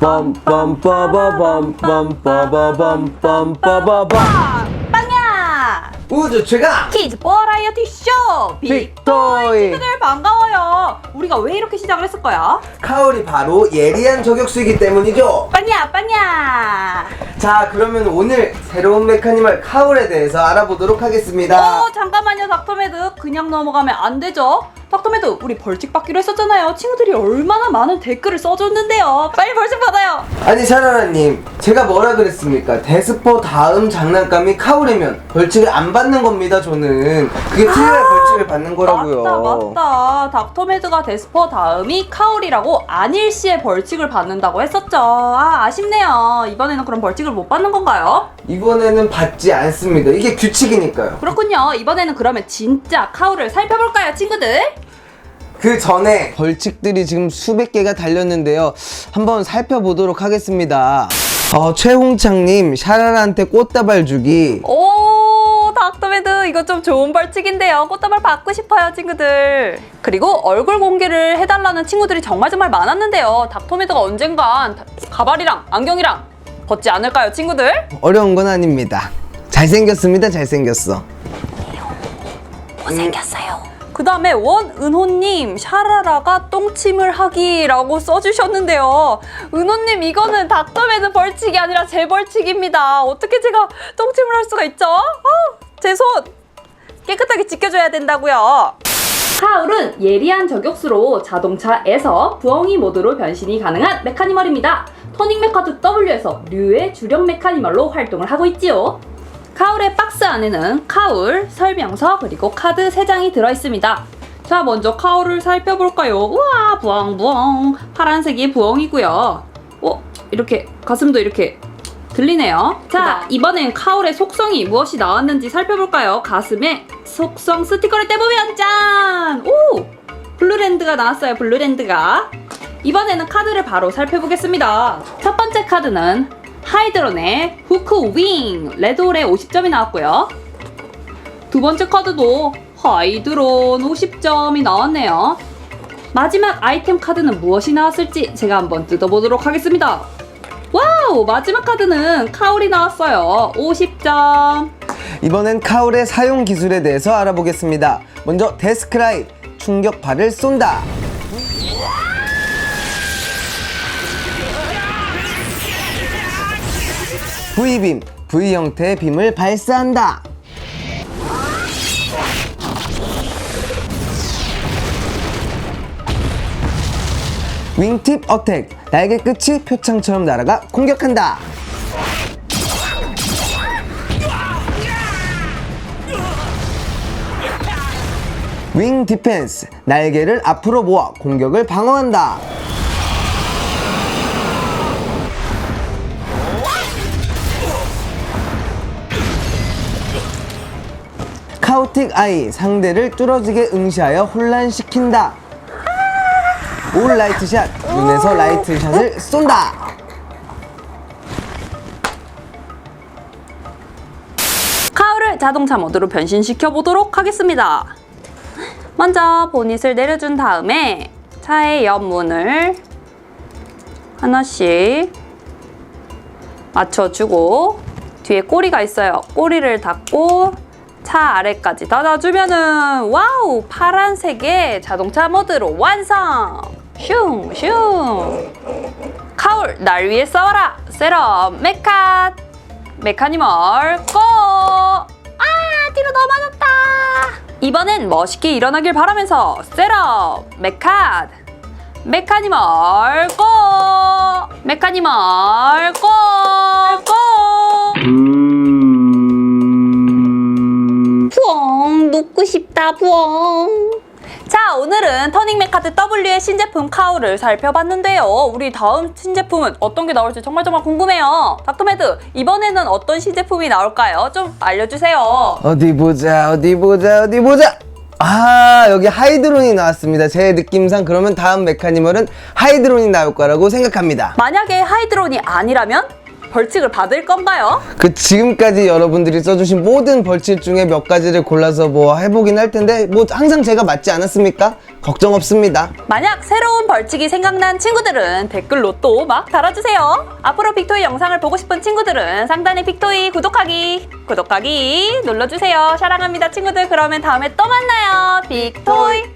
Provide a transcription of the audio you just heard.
빰빰빠바밤빰빰빠바밤빰빰빠바밤 아, 빵야! 우주 최강 키즈 버라이어티 쇼! 빅토이 빅토이 친구들 반가워요. 우리가 왜 이렇게 시작을 했을까요? 카울이 바로 예리한 저격수이기 때문이죠 빵야, 빵야! 자 그러면 오늘 새로운 메카니멀 카울에 대해서 알아보도록 하겠습니다 어, 잠깐만요, 닥터매드. 그냥 넘어가면 안 되죠. 닥터매드, 우리 벌칙 받기로 했었잖아요. 친구들이 얼마나 많은 댓글을 써줬는데요. 빨리 벌칙 받아요. 아니 샤라라님 제가 뭐라 그랬습니까 데스포 다음 장난감이 카울이면 벌칙을 안 받는 겁니다 저는 그게 틀려야 벌칙을 받는 거라고요 맞다, 맞다. 닥터매드가 데스퍼 다음이 카울이라고 안일시에 벌칙을 받는다고 했었죠. 아, 아쉽네요. 이번에는 그럼 벌칙을 못 받는 건가요? 이번에는 받지 않습니다 이게 규칙이니까요 그렇군요. 이번에는 그러면 진짜 카울을 살펴볼까요, 친구들? 그 전에 벌칙들이 지금 수백 개가 달렸는데요. 한번 살펴보도록 하겠습니다. 어, 최홍창님, 샤라라한테 꽃다발 주기. 오, 닥터매드 이거 좀 좋은 벌칙인데요. 꽃다발 받고 싶어요, 친구들. 그리고 얼굴 공개를 해달라는 친구들이 정말 정말 많았는데요. 닥터매드가 언젠간 가발이랑 안경이랑 벗지 않을까요, 친구들? 어려운 건 아닙니다. 잘생겼습니다, 잘생겼어. 못생겼어요. 그 다음에 원은호님 샤라라가 똥침을 하기라고 써주셨는데요. 은호님 이거는 닥터매드 벌칙이 아니라 제 벌칙입니다. 어떻게 제가 똥침을 할 수가 있죠? 제손 깨끗하게 지켜줘야 된다고요. 카울은 예리한 저격수로 자동차에서 부엉이 모드로 변신이 가능한 메카니멀입니다. 토닝 메카드 W에서 류의 주력 메카니멀로 활동을 하고 있지요. 카울의 박스 안에는 카울, 설명서, 그리고 카드 3장이 들어있습니다. 자, 먼저 카울을 살펴볼까요? 우와, 부엉부엉. 파란색이 부엉이고요. 어, 이렇게 가슴도 이렇게 들리네요. 자, 이번엔 카울의 속성이 무엇이 나왔는지 살펴볼까요? 가슴에 속성 스티커를 떼보면 짠! 오! 블루랜드가 나왔어요, 블루랜드가. 이번에는 카드를 바로 살펴보겠습니다. 첫 번째 카드는 하이드론의 후크 윙 레드홀에 50점이 나왔고요. 두 번째 카드도 하이드론 50점이 나왔네요. 마지막 아이템 카드는 무엇이 나왔을지 제가 한번 뜯어보도록 하겠습니다. 와우! 마지막 카드는 카울이 나왔어요. 50점. 이번엔 카울의 사용 기술에 대해서 알아보겠습니다. 먼저 데스크라이, 충격파를 쏜다. V빔, V 형태의 빔을 발사한다. 윙팁 어택, 날개 끝이 표창처럼 날아가 공격한다. 윙 디펜스, 날개를 앞으로 모아 공격을 방어한다. 카우틱 아이, 상대를 뚫어지게 응시하여 혼란시킨다. 올 라이트샷, 눈에서 라이트샷을 쏜다. 카울을 자동차 모드로 변신시켜 보도록 하겠습니다. 먼저 보닛을 내려준 다음에 차의 옆문을 하나씩 맞춰주고 뒤에 꼬리가 있어요. 꼬리를 닫고 차 아래까지 닫아주면은 와우 파란색의 자동차 모드로 완성! 슝 슝! 카울 날 위해 싸워라! 세럼 메카 메카니멀 고! 아 뒤로 넘어졌다! 이번엔 멋있게 일어나길 바라면서 세럼 메카드 메카니멀 고! 메카니멀 고! 눕고 싶다 부엉 자 오늘은 터닝 메카드 W의 신제품 카울을 살펴봤는데요 우리 다음 신제품은 어떤 게 나올지 정말 정말 궁금해요 닥터매드 이번에는 어떤 신제품이 나올까요? 좀 알려주세요 어디 보자, 어디 보자, 어디 보자. 아, 여기 하이드론이 나왔습니다. 제 느낌상 그러면 다음 메카니멀은 하이드론이 나올 거라고 생각합니다. 만약에 하이드론이 아니라면 벌칙을 받을 건가요? 그 지금까지 여러분들이 써주신 모든 벌칙 중에 몇 가지를 골라서 뭐 해보긴 할 텐데 뭐 항상 제가 맞지 않았습니까? 걱정 없습니다. 만약 새로운 벌칙이 생각난 친구들은 댓글로 또 막 달아주세요. 앞으로 빅토이 영상을 보고 싶은 친구들은 상단의 빅토이 구독하기, 구독하기 눌러주세요. 사랑합니다 친구들. 그러면 다음에 또 만나요. 빅토이